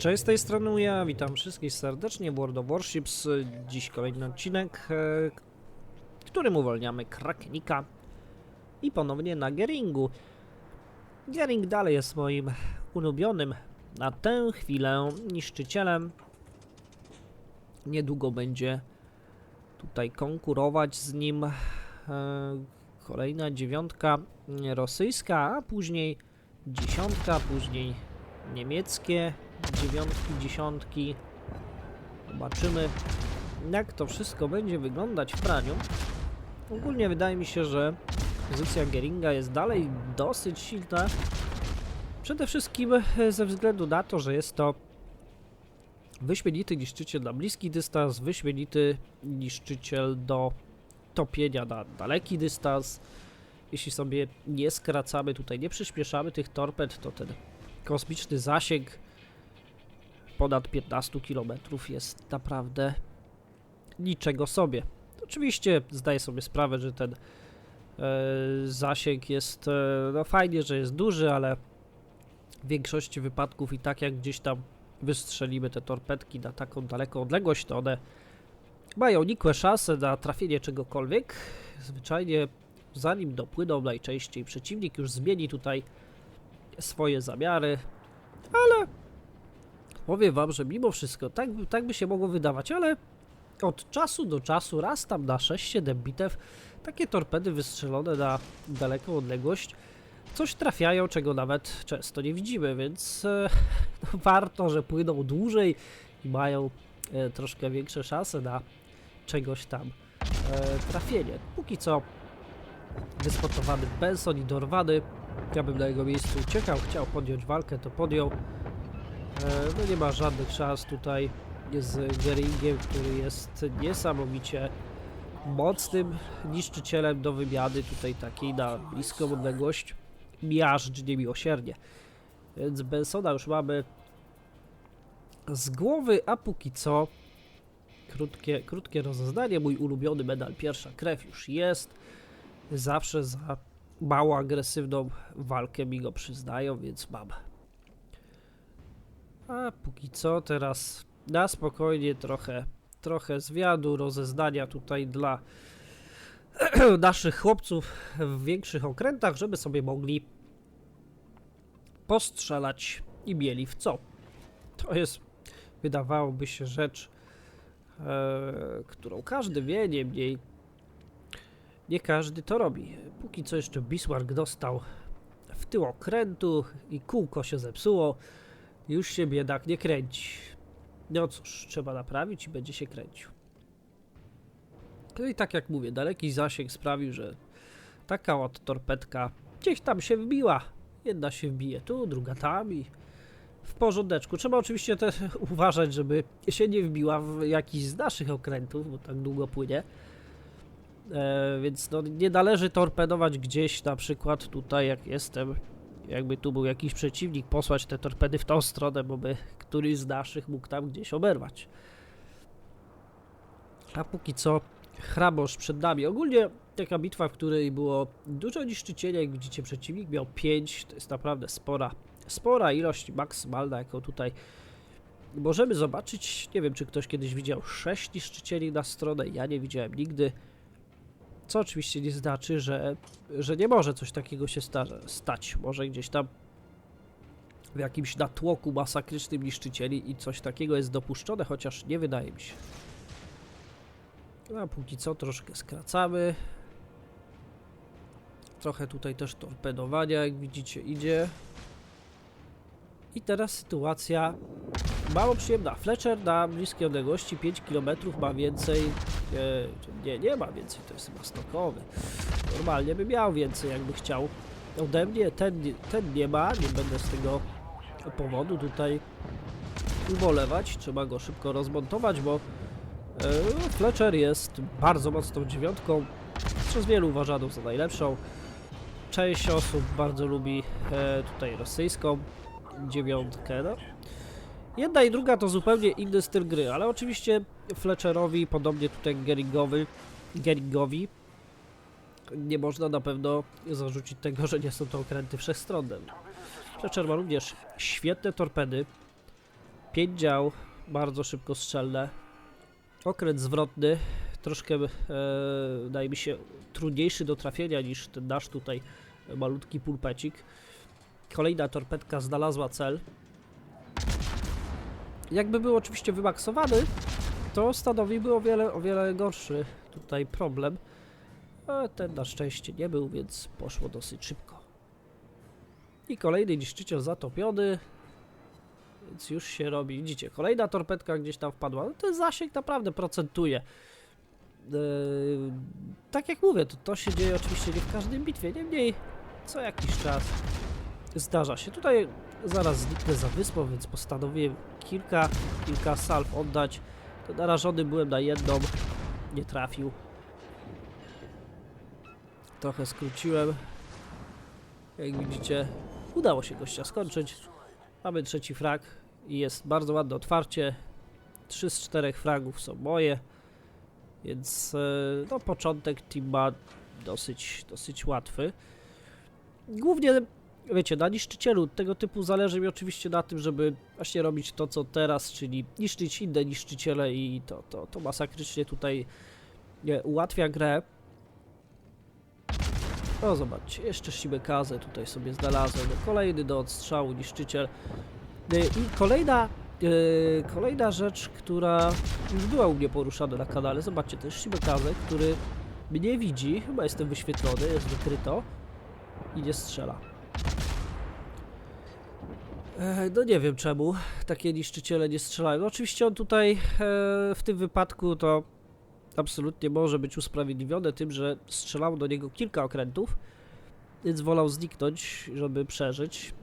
Cześć, z tej strony ja, witam wszystkich serdecznie World of Warships. Dziś kolejny odcinek, e, w którym uwalniamy Krakenika i ponownie na Geringu. Gering dalej jest moim ulubionym na tę chwilę niszczycielem. Niedługo będzie tutaj konkurować z nim e, kolejna dziewiątka rosyjska, a później dziesiątka, później niemieckie dziewiątki, dziesiątki. Zobaczymy, jak to wszystko będzie wyglądać w praniu. Ogólnie wydaje mi się, że pozycja Geringa jest dalej dosyć silna. Przede wszystkim e, ze względu na to, że jest to wyśmienity niszczyciel na bliski dystans, wyśmienity niszczyciel do topienia na daleki dystans. Jeśli sobie nie skracamy tutaj, nie przyspieszamy tych torped, to ten kosmiczny zasięg ponad 15 km jest naprawdę niczego sobie. Oczywiście zdaję sobie sprawę, że ten e, zasięg jest e, no fajnie, że jest duży, ale w większości wypadków i tak jak gdzieś tam wystrzelimy te torpedki na taką daleką odległość, to one mają nikłe szanse na trafienie czegokolwiek. Zwyczajnie zanim dopłyną najczęściej przeciwnik już zmieni tutaj swoje zamiary, ale powiem wam, że mimo wszystko tak, tak by się mogło wydawać, ale od czasu do czasu, raz tam na 6-7 bitew, takie torpedy wystrzelone na daleką odległość coś trafiają, czego nawet często nie widzimy, więc e, no, warto, że płyną dłużej i mają e, troszkę większe szanse na czegoś tam e, trafienie. Póki co wyspotowany Benson i dorwany, ja bym na jego miejscu uciekał, chciał podjąć walkę, to podjął. E, no nie ma żadnych szans tutaj z Geringiem, który jest niesamowicie mocnym niszczycielem do wymiany tutaj takiej na bliską odległość miażdż niemiłosiernie. Więc Bensona już mamy z głowy, a póki co krótkie, krótkie rozeznanie. Mój ulubiony medal pierwsza krew już jest. Zawsze za mało agresywną walkę mi go przyznają, więc mam. A póki co teraz na spokojnie trochę, trochę zwiadu, rozeznania tutaj dla naszych chłopców w większych okrętach, żeby sobie mogli postrzelać i mieli w co. To jest, wydawałoby się, rzecz, e, którą każdy wie, niemniej nie każdy to robi. Póki co jeszcze Bismarck dostał w tył okrętu i kółko się zepsuło, już się biedak nie kręci. No cóż, trzeba naprawić i będzie się kręcił. No i tak jak mówię, daleki zasięg sprawił, że taka oto torpedka gdzieś tam się wbiła. Jedna się wbije tu, druga tam i w porządeczku. Trzeba oczywiście też uważać, żeby się nie wbiła w jakiś z naszych okrętów, bo tak długo płynie. E, więc no, nie należy torpedować gdzieś, na przykład tutaj jak jestem, jakby tu był jakiś przeciwnik, posłać te torpedy w tą stronę, bo by któryś z naszych mógł tam gdzieś oberwać. A póki co hrabosz przed nami. Ogólnie taka bitwa, w której było dużo niszczycieli, jak widzicie przeciwnik miał 5, to jest naprawdę spora, spora ilość maksymalna, jaką tutaj możemy zobaczyć. Nie wiem, czy ktoś kiedyś widział 6 niszczycieli na stronę, ja nie widziałem nigdy. Co oczywiście nie znaczy, że, że nie może coś takiego się sta stać. Może gdzieś tam w jakimś natłoku masakrycznym niszczycieli i coś takiego jest dopuszczone, chociaż nie wydaje mi się. No, a póki co troszkę skracamy. Trochę tutaj też torpedowania, jak widzicie, idzie. I teraz sytuacja mało przyjemna. Fletcher na bliskiej odległości 5 km ma więcej. Nie, nie, nie ma więcej, to jest chyba stokowy. Normalnie by miał więcej, jakby chciał. Ode mnie ten, ten nie ma, nie będę z tego powodu tutaj ubolewać. Trzeba go szybko rozmontować, bo e, Fletcher jest bardzo mocną dziewiątką, przez wielu uważaną za najlepszą. Część osób bardzo lubi e, tutaj rosyjską dziewiątkę. No. Jedna i druga to zupełnie inny styl gry, ale oczywiście Fletcherowi, podobnie tutaj Geringowy, Geringowi, nie można na pewno zarzucić tego, że nie są to okręty wszechstronne. Fletcher ma również świetne torpedy. Pięć dział, bardzo szybko strzelne. Okręt zwrotny, troszkę, e, wydaje mi się, trudniejszy do trafienia niż ten nasz tutaj malutki pulpecik. Kolejna torpedka znalazła cel. Jakby był oczywiście wymaksowany, to stanowiłby o wiele, o wiele gorszy tutaj problem. A ten na szczęście nie był, więc poszło dosyć szybko. I kolejny niszczyciel zatopiony. Więc już się robi. Widzicie, kolejna torpedka gdzieś tam wpadła. No ten zasięg naprawdę procentuje. Yy, tak jak mówię, to, to się dzieje oczywiście nie w każdym bitwie. Niemniej co jakiś czas zdarza się. Tutaj zaraz zniknę za wyspą, więc postanowiłem kilka, kilka salw oddać. To narażony byłem na jedną. Nie trafił. Trochę skróciłem. Jak widzicie, udało się gościa skończyć. Mamy trzeci frag i jest bardzo ładne otwarcie. Trzy z czterech fragów są moje. Więc e, no, początek team ma dosyć, dosyć łatwy. Głównie, wiecie, na niszczycielu tego typu zależy mi oczywiście na tym, żeby właśnie robić to, co teraz, czyli niszczyć inne niszczyciele i to, to, to masakrycznie tutaj nie, ułatwia grę. O, zobaczcie, jeszcze Shibekazę tutaj sobie znalazłem. Kolejny do odstrzału niszczyciel. Y, I kolejna, y, kolejna rzecz, która już była u mnie poruszana na kanale. Zobaczcie, jest Shibekazę, który mnie widzi. Chyba jestem wyświetlony, jest wykryto. I nie strzela. E, No nie wiem czemu takie niszczyciele nie strzelają. No oczywiście on tutaj e, w tym wypadku to absolutnie może być usprawiedliwione tym, że strzelało do niego kilka okrętów, więc wolał zniknąć, żeby przeżyć.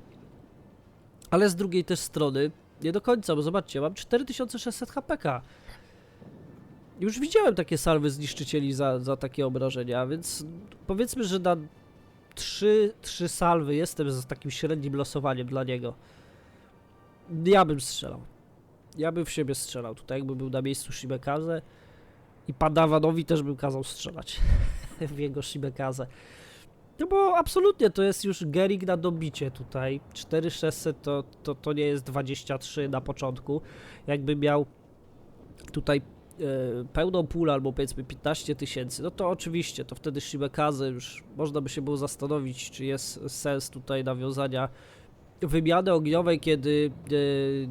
Ale z drugiej też strony nie do końca, bo zobaczcie, mam 4600 HPK. Już widziałem takie salwy zniszczycieli za, za takie obrażenia, więc powiedzmy, że na 3, 3 salwy jestem z takim średnim losowaniem dla niego. Ja bym strzelał. Ja bym w siebie strzelał. Tutaj jakby był na miejscu Shibekaze i Padawanowi też bym kazał strzelać w jego Shibekazę. No bo absolutnie to jest już Gering na dobicie tutaj. 4600 to, to, to nie jest 23 na początku. Jakby miał tutaj e, pełną pulę albo powiedzmy 15 tysięcy, no to oczywiście, to wtedy Shibekazy już można by się było zastanowić, czy jest sens tutaj nawiązania wymiany ogniowej, kiedy e,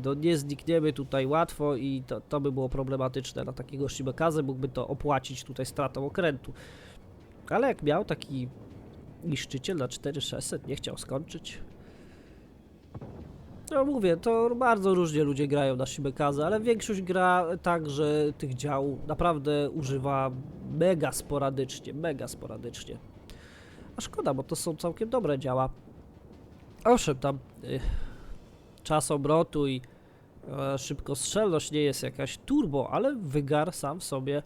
no, nie znikniemy tutaj łatwo i to, to by było problematyczne dla takiego Shibekazy, mógłby to opłacić tutaj stratą okrętu. Ale jak miał taki niszczyciel na 4600, nie chciał skończyć. No mówię, to bardzo różnie ludzie grają na Shibekazy, ale większość gra tak, że tych dział naprawdę używa mega sporadycznie, mega sporadycznie. A szkoda, bo to są całkiem dobre działa. Owszem, tam y, czas obrotu i e, szybkostrzelność nie jest jakaś turbo, ale wygar sam w sobie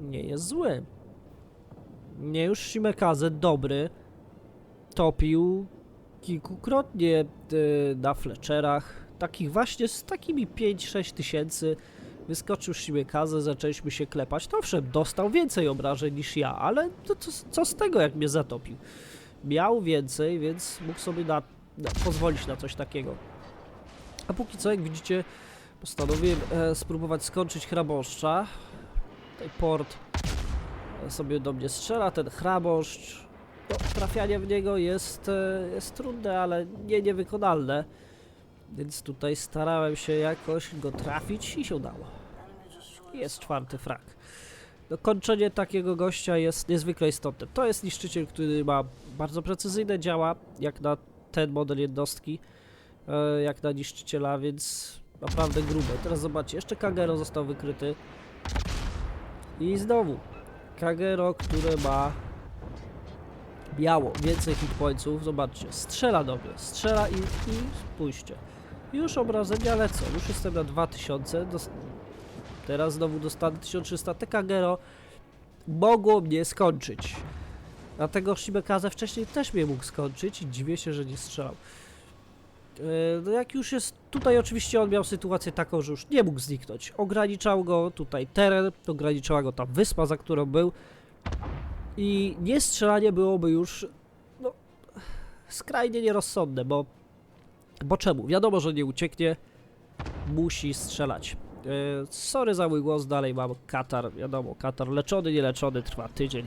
nie jest zły. Mnie już Shimekaze dobry topił kilkukrotnie y, na Fletcherach. Takich właśnie z takimi 5-6 tysięcy wyskoczył Shimekaze, zaczęliśmy się klepać. To owszem, dostał więcej obrażeń niż ja, ale to, co z tego, jak mnie zatopił? Miał więcej, więc mógł sobie na, na, pozwolić na coś takiego. A póki co, jak widzicie, postanowiłem e, spróbować skończyć hraboszcza. Tutaj port sobie do mnie strzela, ten hraboszcz. No, trafianie w niego jest, e, jest trudne, ale nie niewykonalne. Więc tutaj starałem się jakoś go trafić i się udało. Jest czwarty frak. No, kończenie takiego gościa jest niezwykle istotne. To jest niszczyciel, który ma bardzo precyzyjne działa, jak na ten model jednostki, e, jak na niszczyciela, więc naprawdę grube. Teraz zobaczcie, jeszcze Kagero został wykryty. I znowu, Kagero, które ma biało, więcej hitpointsów, zobaczcie, strzela do mnie, strzela i, i. Już obrażenia lecą, już jestem na 2000, dos- teraz znowu dostanę 1300, te Kagero mogło mnie skończyć. Dlatego Shibekaze wcześniej też mnie mógł skończyć i dziwię się, że nie strzelał. E, No jak już jest, tutaj oczywiście on miał sytuację taką, że już nie mógł zniknąć. Ograniczał go tutaj teren, ograniczała go ta wyspa, za którą był. I niestrzelanie byłoby już, no, skrajnie nierozsądne, bo, bo czemu? Wiadomo, że nie ucieknie, musi strzelać. E, sorry za mój głos, dalej mam katar, wiadomo, katar leczony, nie leczony, trwa tydzień.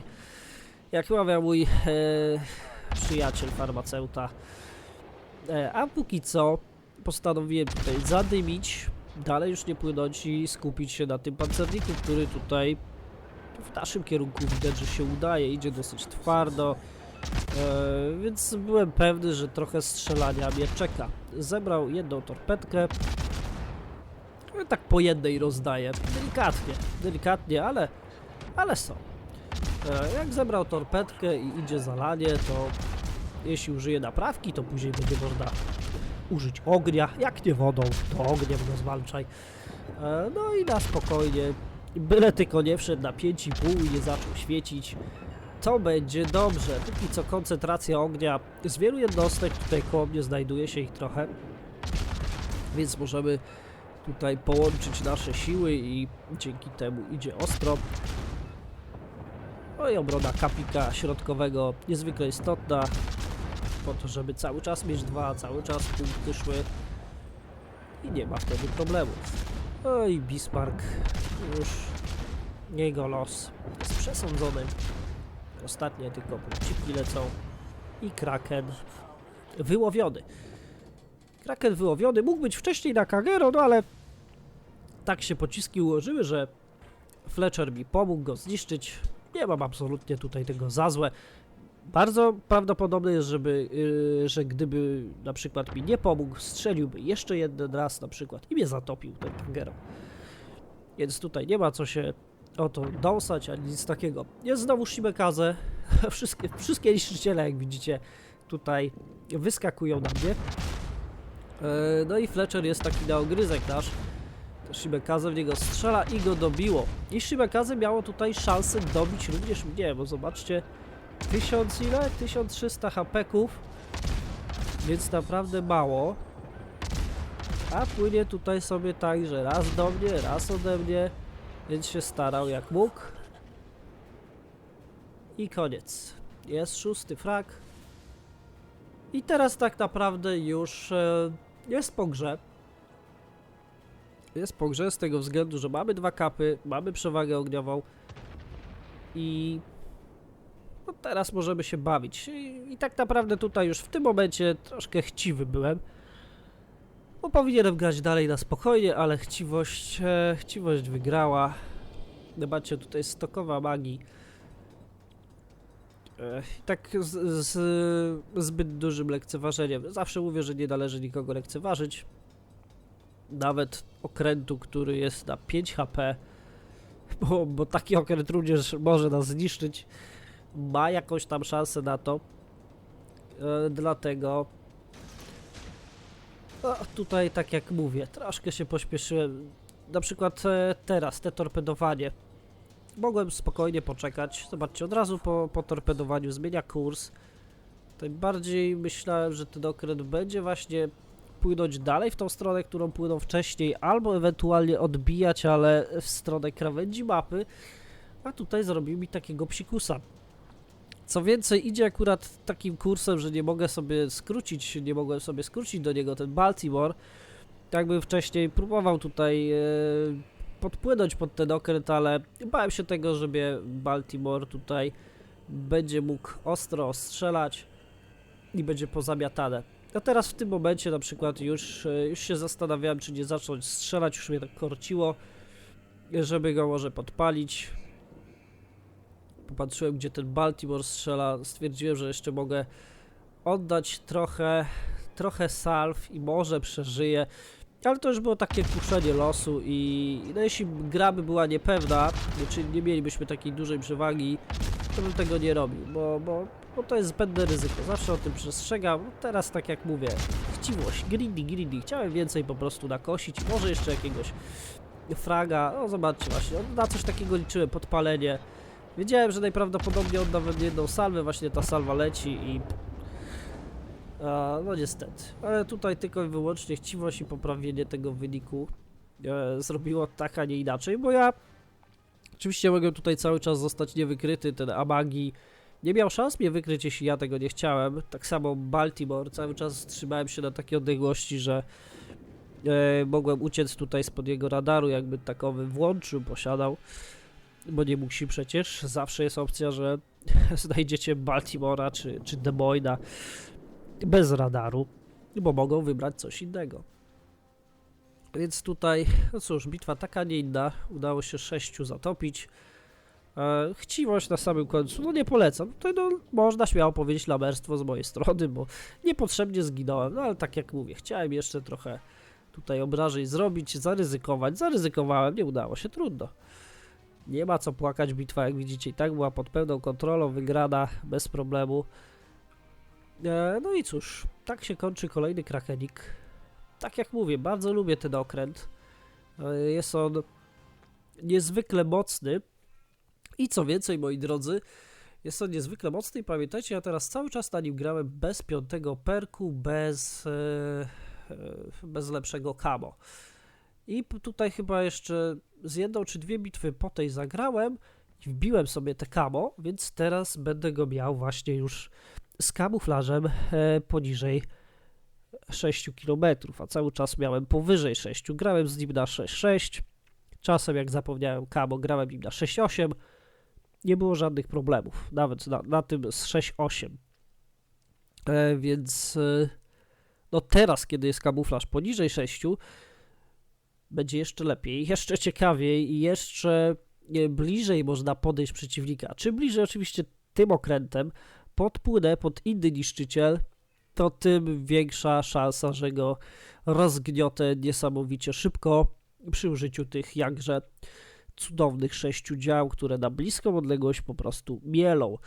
Jak mawiał mój e, przyjaciel farmaceuta. E, a póki co postanowiłem tutaj zadymić, dalej już nie płynąć i skupić się na tym pancerniku, który tutaj w naszym kierunku widać, że się udaje, idzie dosyć twardo. E, więc byłem pewny, że trochę strzelania mnie czeka. Zebrał jedną torpedkę. Tak po jednej rozdaję. Delikatnie, delikatnie, ale, ale są. E, jak zebrał torpedkę i idzie zalanie, to jeśli użyje naprawki, to później będzie można użyć ognia. Jak nie wodą, to ogniem go zwalczaj. E, no i na spokojnie. Byle tylko nie wszedł na 5,5 i nie zaczął świecić to będzie dobrze. Póki co koncentracja ognia z wielu jednostek, tutaj koło mnie znajduje się ich trochę, więc możemy tutaj połączyć nasze siły i dzięki temu idzie ostro. No i obrona kapika środkowego niezwykle istotna, po to, żeby cały czas mieć dwa, cały czas punkty szły i nie ma wtedy problemu. No i Bismarck już jego los jest przesądzony. Ostatnie tylko punkciki lecą. I Kraken wyłowiony. Kraken wyłowiony mógł być wcześniej na Kagero, no ale tak się pociski ułożyły, że Fletcher mi pomógł go zniszczyć. Nie mam absolutnie tutaj tego za złe. Bardzo prawdopodobne jest, żeby, yy, że gdyby na przykład mi nie pomógł, strzeliłby jeszcze jeden raz na przykład i mnie zatopił ten Kagero. Więc tutaj nie ma co się o to dąsać, ani nic takiego. Jest znowu Shimekaze. wszystkie, wszystkie niszczyciele, jak widzicie, tutaj wyskakują na mnie. E, no i Fletcher jest taki na ogryzek nasz. Shimekaze w niego strzela i go dobiło. I Shimekaze miało tutaj szansę dobić również mnie, bo zobaczcie, 1000 ile? 1300 hapeków, więc naprawdę mało. A płynie tutaj sobie tak, że raz do mnie, raz ode mnie. Więc się starał jak mógł. I koniec. Jest szósty frak. I teraz tak naprawdę już e, jest po grze. Jest po grze z tego względu, że mamy dwa kapy, mamy przewagę ogniową i no teraz możemy się bawić. I, I, tak naprawdę tutaj już w tym momencie troszkę chciwy byłem. Bo powinienem grać dalej na spokojnie, ale chciwość, e, chciwość wygrała. Zobaczcie, tutaj stokowa magii. Tak z, z, zbyt dużym lekceważeniem. Zawsze mówię, że nie należy nikogo lekceważyć. Nawet okrętu, który jest na 5 HP, bo, bo taki okręt również może nas zniszczyć. Ma jakąś tam szansę na to. E, dlatego no, tutaj, tak jak mówię, troszkę się pośpieszyłem. Na przykład e, teraz, te torpedowanie. Mogłem spokojnie poczekać. Zobaczcie, od razu po, po torpedowaniu zmienia kurs. Tutaj bardziej myślałem, że ten okręt będzie właśnie płynąć dalej w tą stronę, którą płynął wcześniej, albo ewentualnie odbijać, ale w stronę krawędzi mapy. A tutaj zrobił mi takiego psikusa. Co więcej, idzie akurat takim kursem, że nie mogę sobie skrócić, nie mogłem sobie skrócić do niego ten Baltimore. Tak bym wcześniej próbował tutaj e, podpłynąć pod ten okręt, ale bałem się tego, że mnie Baltimore tutaj będzie mógł ostro strzelać i będzie pozamiatane. A teraz w tym momencie na przykład już, e, już się zastanawiałem, czy nie zacząć strzelać, już mnie tak korciło, żeby go może podpalić popatrzyłem, gdzie ten Baltimore strzela, stwierdziłem, że jeszcze mogę oddać trochę, trochę salw i może przeżyję. Ale to już było takie kuszenie losu i no jeśli gra by była niepewna, czyli nie mielibyśmy takiej dużej przewagi, to bym tego nie robił, bo, bo, bo to jest zbędne ryzyko. Zawsze o tym przestrzegam. Teraz tak jak mówię, chciwość, greedy, greedy. Chciałem więcej po prostu nakosić, może jeszcze jakiegoś fraga. No zobaczcie właśnie, na coś takiego liczyłem, podpalenie. Wiedziałem, że najprawdopodobniej odda we jedną salwę, właśnie ta salwa leci i... No niestety. Ale tutaj tylko i wyłącznie chciwość i poprawienie tego wyniku e, zrobiło tak, a nie inaczej, bo ja... Oczywiście mogę tutaj cały czas zostać niewykryty, ten Amagi nie miał szans mnie wykryć, jeśli ja tego nie chciałem. Tak samo Baltimore, cały czas trzymałem się na takiej odległości, że E, mogłem uciec tutaj spod jego radaru, jakby takowy włączył, posiadał, bo nie musi przecież. Zawsze jest opcja, że znajdziecie Baltimora czy, czy Des Moines'a bez radaru, bo mogą wybrać coś innego. Więc tutaj, no cóż, bitwa taka, nie inna. Udało się sześciu zatopić. E, chciwość na samym końcu, no nie polecam. To no, można śmiało powiedzieć lamerstwo z mojej strony, bo niepotrzebnie zginąłem. No ale tak jak mówię, chciałem jeszcze trochę tutaj obrażeń zrobić, zaryzykować. Zaryzykowałem, nie udało się, trudno. Nie ma co płakać, bitwa jak widzicie i tak była pod pełną kontrolą, wygrana bez problemu. E, no i cóż, tak się kończy kolejny krakenik. Tak jak mówię, bardzo lubię ten okręt. E, jest on niezwykle mocny. I co więcej, moi drodzy, jest on niezwykle mocny i pamiętajcie, ja teraz cały czas na nim grałem bez piątego perku, bez, e, bez lepszego kamo. I tutaj chyba jeszcze z jedną czy dwie bitwy po tej zagrałem i wbiłem sobie te kamo, więc teraz będę go miał właśnie już z kamuflażem e, poniżej 6 km, a cały czas miałem powyżej 6. Grałem z nim na 6,6. Czasem, jak zapomniałem kamo, grałem nim na 6,8. Nie było żadnych problemów, nawet na, na tym z 6,8. E, więc e, no teraz, kiedy jest kamuflaż poniżej 6, będzie jeszcze lepiej, jeszcze ciekawiej i jeszcze e, bliżej można podejść przeciwnika. Czym bliżej oczywiście tym okrętem podpłynę pod inny niszczyciel, to tym większa szansa, że go rozgniotę niesamowicie szybko przy użyciu tych jakże cudownych sześciu dział, które na bliską odległość po prostu mielą.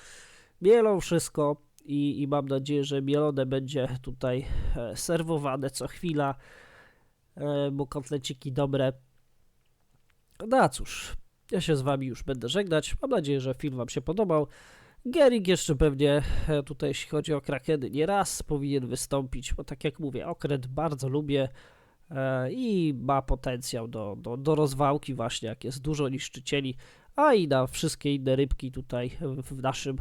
Mielą wszystko i, i mam nadzieję, że mielone będzie tutaj e, serwowane co chwila, e, bo kotleciki dobre. No a cóż, ja się z wami już będę żegnać. Mam nadzieję, że film wam się podobał. Gering jeszcze pewnie e, tutaj, jeśli chodzi o krakeny, nie raz powinien wystąpić, bo tak jak mówię, okręt bardzo lubię e, i ma potencjał do, do, do rozwałki właśnie, jak jest dużo niszczycieli, a i na wszystkie inne rybki tutaj w, naszym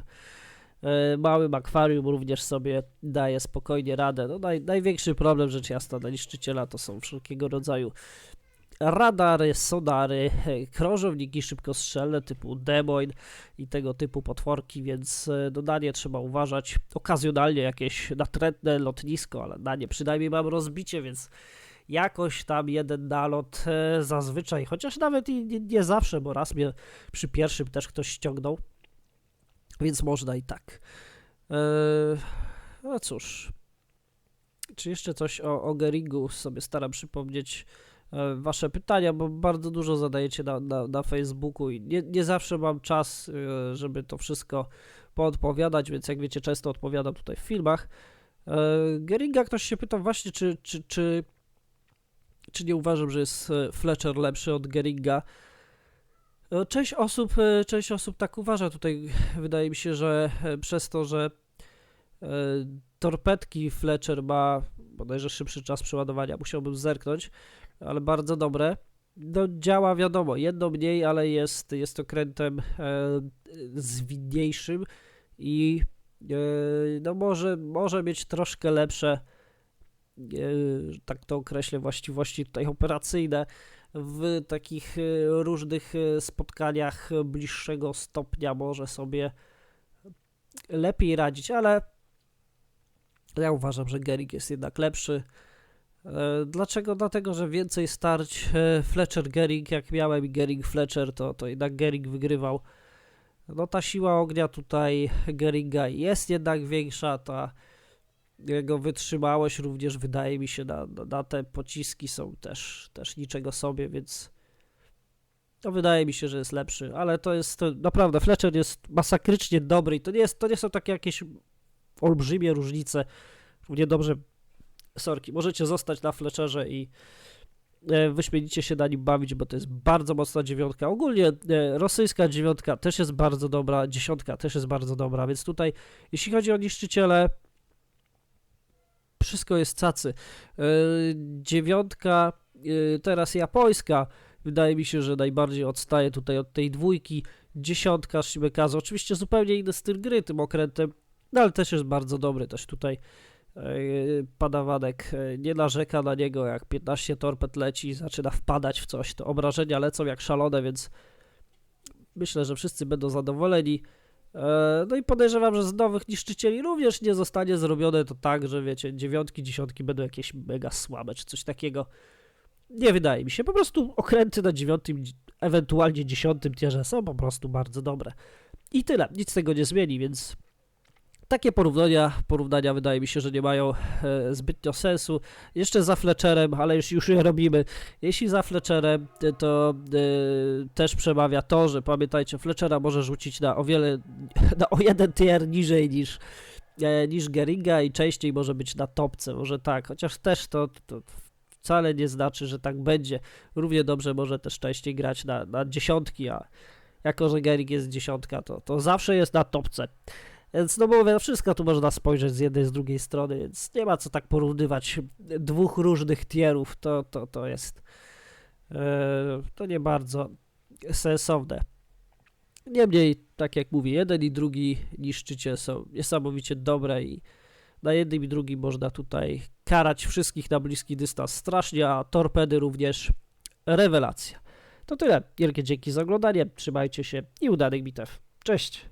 e, małym akwarium również sobie daje spokojnie radę. No naj, największy problem rzecz jasna dla niszczyciela to są wszelkiego rodzaju radary, sonary, e, krążowniki szybkostrzelne typu Demoin i tego typu potworki, więc e, no trzeba uważać. Okazjonalnie jakieś natrętne lotnisko, ale na nie przynajmniej mam rozbicie, więc jakoś tam jeden nalot e, zazwyczaj, chociaż nawet i nie, nie zawsze, bo raz mnie przy pierwszym też ktoś ściągnął, więc można i tak. Eee, no cóż, czy jeszcze coś o, o Geringu sobie staram przypomnieć wasze pytania, bo bardzo dużo zadajecie na, na, na Facebooku i nie, nie zawsze mam czas, e, żeby to wszystko poodpowiadać, więc jak wiecie, często odpowiadam tutaj w filmach. E, Geringa ktoś się pytał właśnie, czy, czy, czy, czy nie uważam, że jest e, Fletcher lepszy od Geringa. E, Część osób, e, część osób tak uważa. Tutaj wydaje mi się, że e, przez to, że e, torpedki Fletcher ma bodajże szybszy czas przeładowania, musiałbym zerknąć, ale bardzo dobre. No działa wiadomo, jedno mniej, ale jest, jest okrętem e, zwinniejszym i e, no może, może mieć troszkę lepsze, e, tak to określę, właściwości tutaj operacyjne w takich e, różnych e, spotkaniach bliższego stopnia może sobie lepiej radzić, ale ja uważam, że Gering jest jednak lepszy. E, Dlaczego? Dlatego, że więcej starć e, Fletcher-Gering, jak miałem i Gering-Fletcher, to, to jednak Gering wygrywał. No ta siła ognia tutaj Geringa jest jednak większa, ta jego wytrzymałość również wydaje mi się na, na, te pociski są też, też niczego sobie, więc no wydaje mi się, że jest lepszy, ale to jest to, naprawdę Fletcher jest masakrycznie dobry i to nie, jest, to nie są takie jakieś olbrzymie różnice. Równie dobrze, sorki, możecie zostać na Fletcherze i e, wyśmienicie się na nim bawić, bo to jest bardzo mocna dziewiątka. Ogólnie e, rosyjska dziewiątka też jest bardzo dobra, dziesiątka też jest bardzo dobra, więc tutaj jeśli chodzi o niszczyciele, wszystko jest cacy. E, dziewiątka, teraz japońska, wydaje mi się, że najbardziej odstaje tutaj od tej dwójki. Dziesiątka Shimekazu, oczywiście zupełnie inny styl gry tym okrętem, no ale też jest bardzo dobry, też tutaj Yy, Padawanek yy, nie narzeka na niego, jak 15 torped leci zaczyna wpadać w coś, to obrażenia lecą jak szalone, więc myślę, że wszyscy będą zadowoleni. E, No i podejrzewam, że z nowych niszczycieli również nie zostanie zrobione to tak, że wiecie, dziewiątki, dziesiątki będą jakieś mega słabe czy coś takiego. Nie wydaje mi się. Po prostu okręty na dziewiątym, ewentualnie dziesiątym tierze są po prostu bardzo dobre. I tyle. Nic tego nie zmieni, więc takie porównania, porównania wydaje mi się, że nie mają e, zbytnio sensu. Jeszcze za Fletcherem, ale już, już je robimy. Jeśli za Fletcherem, e, to e, też przemawia to, że pamiętajcie, Fletchera może rzucić na o wiele, na o jeden tier niżej niż, niż Geringa i częściej może być na topce, może tak, chociaż też to, to wcale nie znaczy, że tak będzie. Równie dobrze może też częściej grać na, na dziesiątki, a jako, że Gering jest dziesiątka, to, to zawsze jest na topce. Więc no mówię, no wszystko tu można spojrzeć z jednej, z drugiej strony, więc nie ma co tak porównywać dwóch różnych tierów, to, to, to jest e, to nie bardzo sensowne. Niemniej, tak jak mówię, jeden i drugi niszczyciel są niesamowicie dobre i na jednym i drugim można tutaj karać wszystkich na bliski dystans strasznie, a torpedy również rewelacja. To tyle. Wielkie dzięki za oglądanie, trzymajcie się i udanych bitew. Cześć!